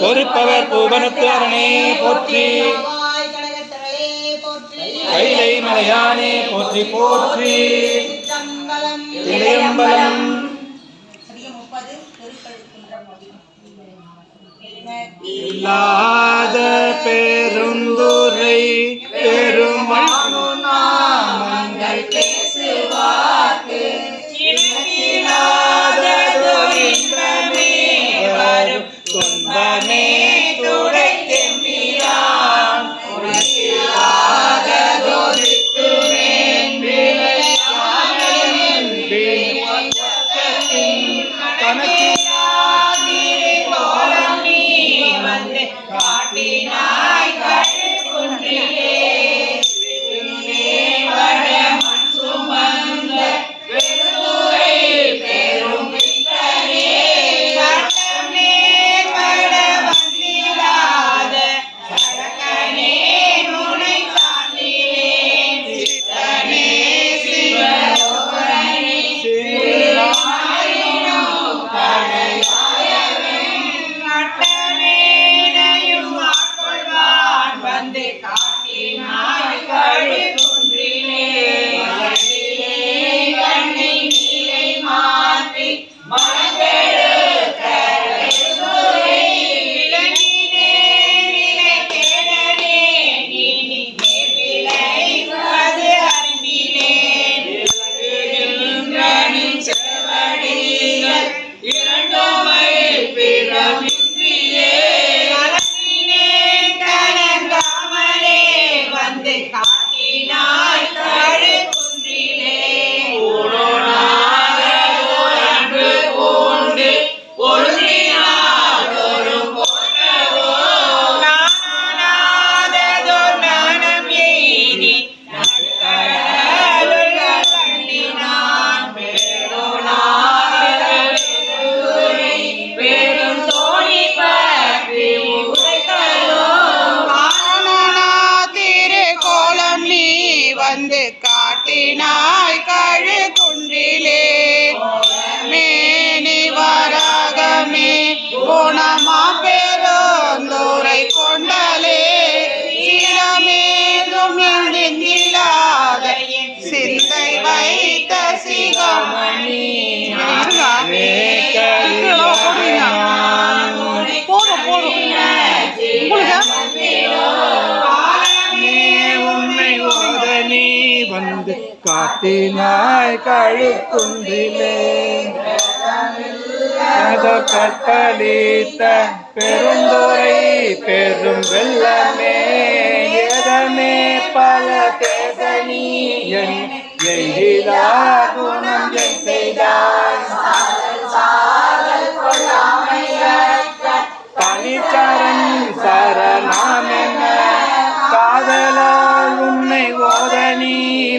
பொறுப்பவர் பூவனத்து அரணே போற்றி. கைலை மலையானே போற்றி போற்றி. இளையம்பலம் இல்லாத பேருந்துரை காட்டினாய் கழு காட்டினாய் கழுக்குன்றிலே. கற்பழித்த பெருந்துரை பெரும் வெள்ளமே. ஏதமே பல பேதனி என் எழிலா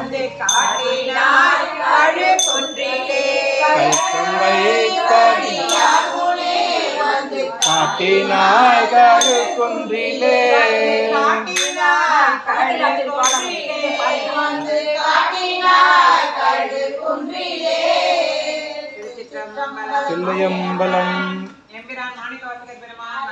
வந்து காட்டினார் கழு குன்றிலே. வந்து காட்டினாய் கழு குன்றிலே. வந்து காட்டினார் கழு குன்றிலே. திருச்சிற்றம்பலம். எம்பிரான் மாணிக்கவாசகர் பெருமான்